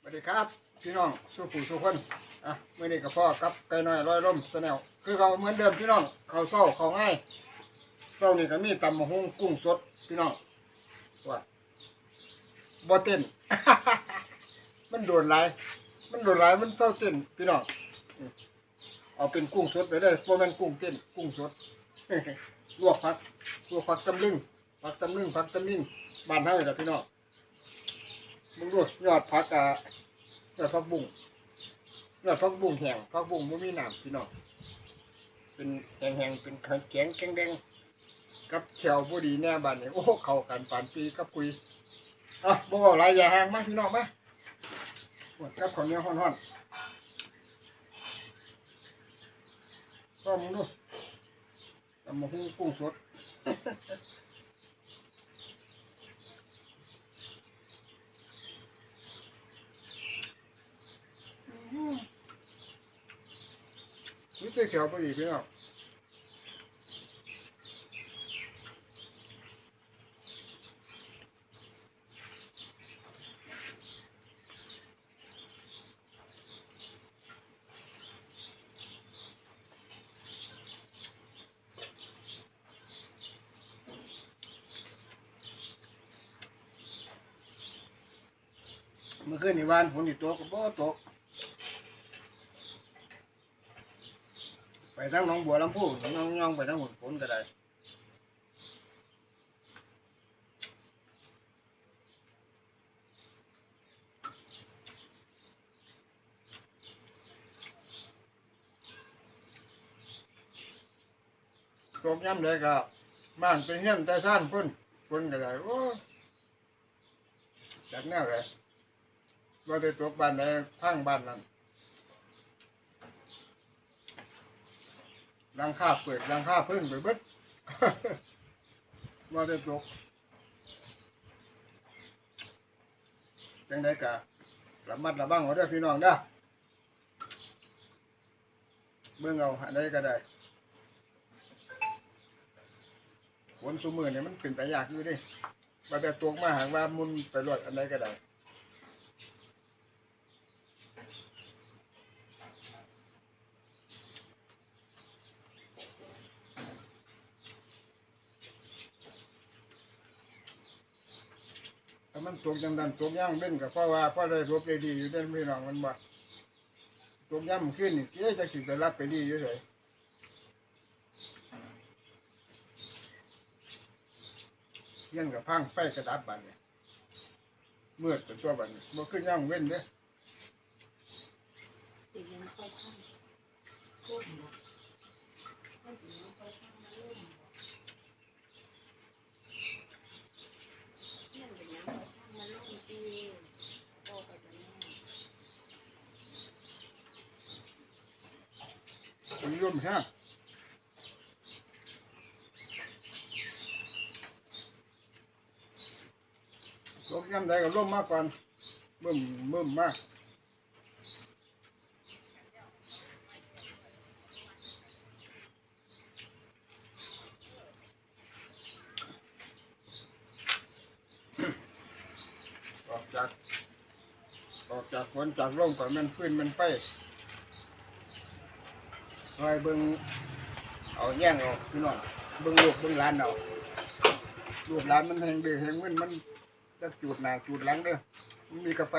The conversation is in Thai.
สวัสดีครับ พี่น้องสู้ผู้สู้คนอะเมื่อนี้กับพ่อกับไก่น้อยร้อยร่มสแนวคือเขาเหมือนเดิมพี่น้องเขาเศร้าเขาง่ายเศร้านี่ก็มีตำมะฮุงกุ้งสดพี่น้องว่าบ่เต้น มันโดนหลายมันโดนหลายมันเศร้าเต้นพี่น้องเอาเป็นกุ้งสดไปเลยพวกมันกุ้งเต้นกุ้งสดลวกผักลวกผักตำลึงผักตำลึงผักตำลึงบ้านเฮาเลยพี่น้อง มึงดูยอดผักอะยอดผักบุ้งยอดผักบุ้งแห้งผักบุ้งไม่มีน้ำพี่น้องเป็นแห้งๆเป็นแข็งแข็งแดงกับแขวบุดีแน่บ้านเนี่ยโอ้เข้ากันปานปีกับคุยอะบ่เว้าหลายอย่าห่างมาพี่น้องมาหมดกับข้าวเหนียฮ้อนๆก็มึงดูตำมะฮุ่งกุ้งสด นี่ตัวเขียวพอดีพี่น้องเมื่อคืนนี่วานฝนตกก็บ่ตก ไปทั้งหน้องบัวลำพูน้องย่องไปทั้งหุ่นฝนก็ได้ตกย่ำเลยก็บ้านเป็นเงี้ยนแต่ซ่านพุ่นฝนก็ได้โอ้จากแนวเลยว่าได้ตกบ้านใดทั้งบ้านนั้น รังค่าเปิดรังค่าพึ่งไปเบิดว่าได้ตกจังได้กะระมัดระวังไว้เด้พี่น้องเด้อเบิ่งเอาอันใดก็ได้ฝนสุมือเนี่ยมันเป็นแต่ยากอยู่ดิมาแต่ตกมาหางว่ามุนไปรวดอันใดก็ได้ มันตกจังดันตกย่างเล่นกับพ่อว่าพ่อได้รบได้ดีอยู่เด่นพี่น้องมันบ่ตกย่ำขึ้นนี่เจ๊จะสิไปรับไปดีอยู่เลยเลี้ยังกับพังไฟกระดับบัดเนี่ยเมื่อเป็นตัวบันี้บ่ขึ้นย่างเว้นเด้อสิยังค่อยทำก้นบ่ค่อยสิยังค่อยทำมาเล่นบ่เที่ยงเป็นยังค่อยทำมาเล่นตีโตไปจนแน่ันร่มแห้งตกย่ำใดก็ร่มมากก่อนบึ้มบึ้มมากออกจากออกจากฝนจากร่มก่อนมันฟื้นมันไป คอยเบิ่งเอาแย่งเอาพี่น้องเบิ่งลูกเบิ่งหลานเอาลูกหลานมันแหงเดือแหงมึนมันจะจูดหนาจูดหลังเด้อมันมีกาแฟ